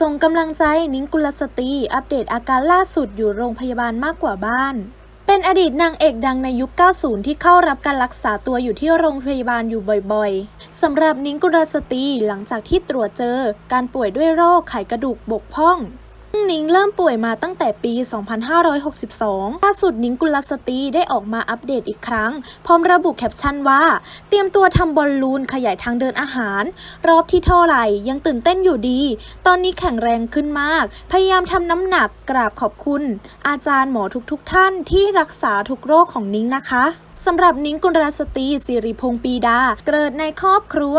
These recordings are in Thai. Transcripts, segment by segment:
ส่งกำลังใจนิ้งกุลสตรีอัปเดตอาการล่าสุดอยู่โรงพยาบาลมากกว่าบ้าน เป็นอดีตนางเอกดังในยุค 90 ที่เข้ารับการรักษาตัวอยู่ที่โรงพยาบาลอยู่บ่อยๆ สำหรับนิ้งกุลสตรีหลังจากที่ตรวจเจอการป่วยด้วยโรคไขกระดูกบกพร่อง นิ้งเริ่มป่วยมาตั้งแต่ปี 2562 ล่าสุดนิ้งกุลสตรีได้ออกมาอัปเดตอีกครั้ง พร้อมระบุแคปชั่นว่า เตรียมตัวทำบอลลูนขยายทางเดินอาหาร รอบที่เท่าไหร่ยังตื่นเต้นอยู่ดี ตอนนี้แข็งแรงขึ้นมาก พยายามทำน้ำหนักกราบขอบคุณ อาจารย์หมอทุกๆทท่านที่รักษาทุกโรคของนิ้งนะคะสำหรับนิ้งกุลสตรีสิริพงษ์ปีดา เกิดในครอบครัว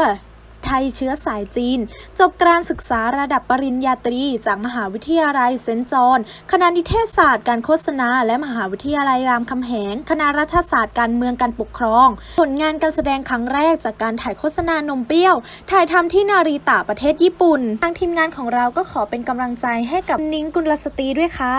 ไทยเชื้อสายจีน จบการศึกษาระดับปริญญาตรี จากมหาวิทยาลัยเซนจอนคณะนิเทศศาสตร์การโฆษณา และมหาวิทยาลัยรามคำแหง คณะรัฐศาสตร์การเมืองการปกครอง ผลงานการแสดงครั้งแรกจากการถ่ายโฆษณานมเปรี้ยว ถ่ายทำที่นารีตะประเทศญี่ปุ่น ทางทีมงานของเราก็ขอเป็นกำลังใจให้กับนิ้งกุลสตรีด้วยค่ะ